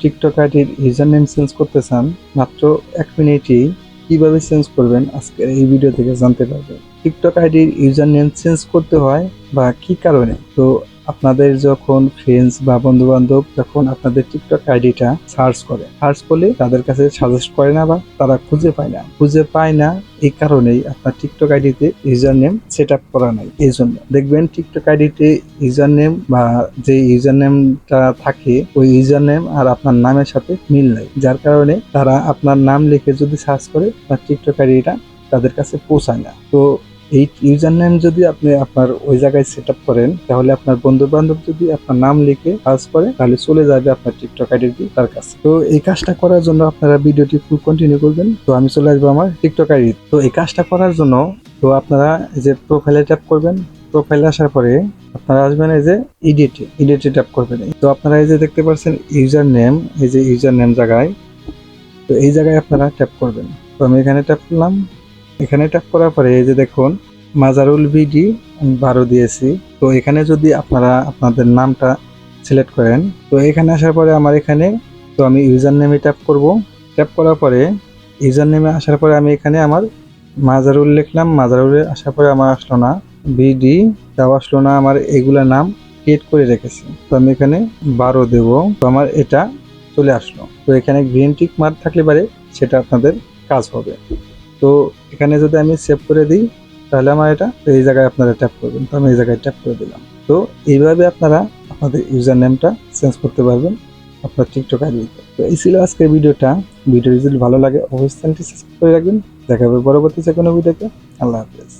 TikTok আইডির user name change করতে চান, মাত্র এক মিনিটেই কীভাবে চেঞ্জ করবেন আজকের এই ভিডিও থেকে জানতে পারবেন। টিকটক আইডির ইউজার নেম চেঞ্জ করতে হয় বা কি কারণে? তো আপনাদের যখন ফ্রেন্ডস বা বন্ধু বান্ধব যখন আপনাদের টিকটক আইডিটা সার্চ করে সার্চ করলে তাদের কাছে সাজেস্ট করে না বা তারা খুঁজে পায় না। খুঁজে পায় না এই কারণেই আপনার টিকটক আইডিতে ইউজার নেম সেট আপ করা নাই। এই জন্য দেখবেন টিকটক আইডিতে ইউজার নেম বা যে ইউজার নেমটা থাকে, ওই ইউজার নেম আর আপনার নামের সাথে মিল নাই। যার কারণে তারা আপনার নাম লিখে যদি সার্চ করে, তার টিকটক আইডিটা তাদের কাছে পৌঁছায় না। তো এই ইউজার নেম যদি আপনি আপনার ওই জায়গায় সেট আপ করেন, তাহলে আপনার বন্ধু বান্ধব যদি আপনার নাম লিখে কাজ করে, তাহলে চলে যাবে আপনার টিকটক আইডি তার কাছে। তো এই কাজটা করার জন্য আপনারা ভিডিওটি ফুল কন্টিনিউ করবেন। তো আমি চলে আসব আমার টিকটক আইডি তো। এই কাজটা করার জন্য, তো আপনারা যে প্রোফাইলে ট্যাপ করবেন প্রোফাইলে আসার পরে আপনারা আসবেন এই যে ইডিটে ইডিটে ট্যাপ করবেন। তো আপনারা এই যে দেখতে পাচ্ছেন ইউজার নেম এই যে ইউজার নেম জায়গায়, তো এই জায়গায় আপনারা ট্যাপ করবেন। তো আমি এখানে ট্যাপ করলাম। এখানে ট্যাপ করার পরে এই যে দেখুন, মাজারুল বিডি আমি বারো দিয়েছি। তো এখানে যদি আপনারা আপনাদের নামটা সিলেক্ট করেন, তো এখানে আসার পরে আমার এখানে, তো আমি ইউজার নেমে ট্যাপ করব। ট্যাপ করার পরে ইউজার নেমে আসার পরে আমি এখানে আমার মাজারুল লিখলাম। মাজারুলে আসার পরে আমার আসলো না, বিডি, তাও আসলো না, আমার এগুলা নাম ক্রিয়েট করে রেখেছি। তো আমি এখানে বারো দেব, তো আমার এটা চলে আসলো। তো এখানে গ্রিন টিক মার্ক থাকলে পারে, সেটা আপনাদের কাজ হবে। তো এখানে যদি আমি সেভ করে দিই, তাহলে আমার এটা এই জায়গায় আপনারা ট্যাপ করবেন। তো আমি এই জায়গায় ট্যাপ করে দিলাম। তো এইভাবে আপনারা আপনাদের ইউজার নেমটা চেঞ্জ করতে পারবেন আপনার টিকটক আইডিতে তো। এই ছিল আজকের ভিডিওটা। ভিডিও যদি ভালো লাগে, অবশ্যই সাবস্ক্রাইব করে রাখবেন। দেখা হবে পরবর্তী যে কোনো ভিডিওতে। আল্লাহ হাফেজ।